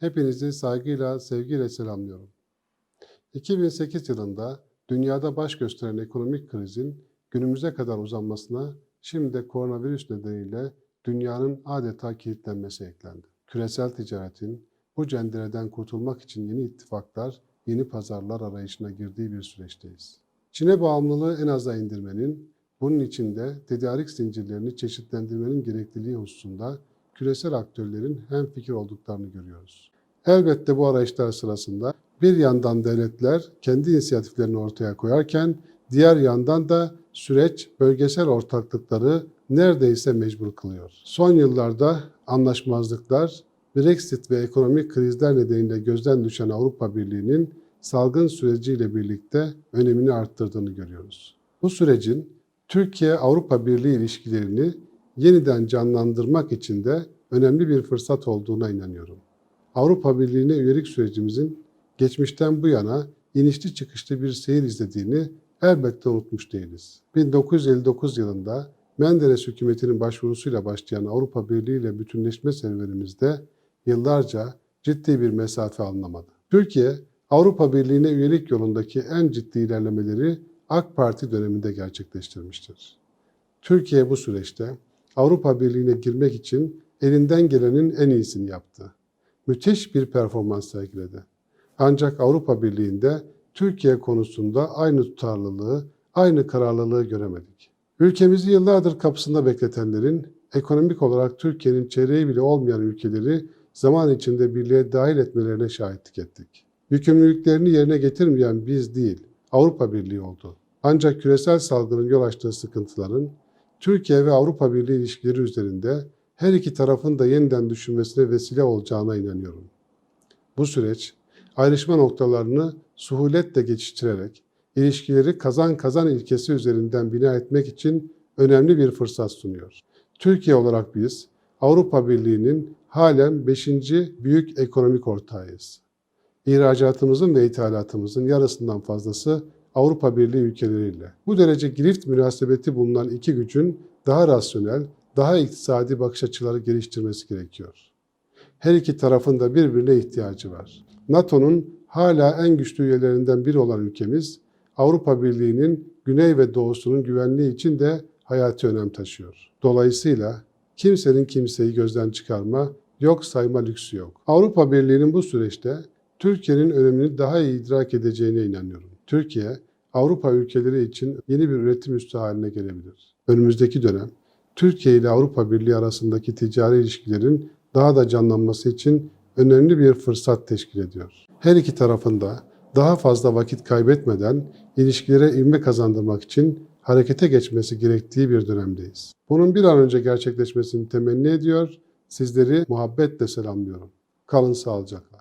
Hepinizi saygıyla, sevgiyle selamlıyorum. 2008 yılında dünyada baş gösteren ekonomik krizin günümüze kadar uzanmasına şimdi de koronavirüs nedeniyle dünyanın adeta kilitlenmesi eklendi. Küresel ticaretin bu cendereden kurtulmak için yeni ittifaklar, yeni pazarlar arayışına girdiği bir süreçteyiz. Çin'e bağımlılığı en aza indirmenin, bunun için de tedarik zincirlerini çeşitlendirmenin gerekliliği hususunda küresel aktörlerin hem fikir olduklarını görüyoruz. Elbette bu arayışlar sırasında bir yandan devletler kendi inisiyatiflerini ortaya koyarken diğer yandan da süreç bölgesel ortaklıkları neredeyse mecbur kılıyor. Son yıllarda anlaşmazlıklar, Brexit ve ekonomik krizler nedeniyle gözden düşen Avrupa Birliği'nin salgın süreciyle birlikte önemini arttırdığını görüyoruz. Bu sürecin Türkiye-Avrupa Birliği ilişkilerini yeniden canlandırmak için de önemli bir fırsat olduğuna inanıyorum. Avrupa Birliği'ne üyelik sürecimizin geçmişten bu yana inişli çıkışlı bir seyir izlediğini elbette unutmuş değiliz. 1959 yılında Menderes hükümetinin başvurusuyla başlayan Avrupa Birliği ile bütünleşme serüvenimizde yıllarca ciddi bir mesafe alınamadı. Türkiye, Avrupa Birliği'ne üyelik yolundaki en ciddi ilerlemeleri AK Parti döneminde gerçekleştirmiştir. Türkiye bu süreçte Avrupa Birliği'ne girmek için elinden gelenin en iyisini yaptı. Müthiş bir performans sergiledi. Ancak Avrupa Birliği'nde Türkiye konusunda aynı tutarlılığı, aynı kararlılığı göremedik. Ülkemizi yıllardır kapısında bekletenlerin ekonomik olarak Türkiye'nin çeyreği bile olmayan ülkeleri zaman içinde birliğe dahil etmelerine şahitlik ettik. Yükümlülüklerini yerine getirmeyen biz değil, Avrupa Birliği oldu. Ancak küresel salgının yol açtığı sıkıntıların Türkiye ve Avrupa Birliği ilişkileri üzerinde her iki tarafın da yeniden düşünmesine vesile olacağına inanıyorum. Bu süreç ayrışma noktalarını suhuletle geçiştirerek ilişkileri kazan kazan ilkesi üzerinden bina etmek için önemli bir fırsat sunuyor. Türkiye olarak biz Avrupa Birliği'nin halen 5. büyük ekonomik ortağıyız. İhracatımızın ve ithalatımızın yarısından fazlası Avrupa Birliği ülkeleriyle. Bu derece girift münasebeti bulunan iki gücün daha rasyonel, daha iktisadi bakış açıları geliştirmesi gerekiyor. Her iki tarafın da birbirine ihtiyacı var. NATO'nun hala en güçlü üyelerinden biri olan ülkemiz, Avrupa Birliği'nin güney ve doğusunun güvenliği için de hayati önem taşıyor. Dolayısıyla kimsenin kimseyi gözden çıkarma, yok sayma lüksü yok. Avrupa Birliği'nin bu süreçte Türkiye'nin önemini daha iyi idrak edeceğine inanıyorum. Türkiye, Avrupa ülkeleri için yeni bir üretim üssü haline gelebilir. Önümüzdeki dönem, Türkiye ile Avrupa Birliği arasındaki ticari ilişkilerin daha da canlanması için önemli bir fırsat teşkil ediyor. Her iki tarafında daha fazla vakit kaybetmeden ilişkilere ivme kazandırmak için harekete geçmesi gerektiği bir dönemdeyiz. Bunun bir an önce gerçekleşmesini temenni ediyor, sizleri muhabbetle selamlıyorum. Kalın sağlıcakla.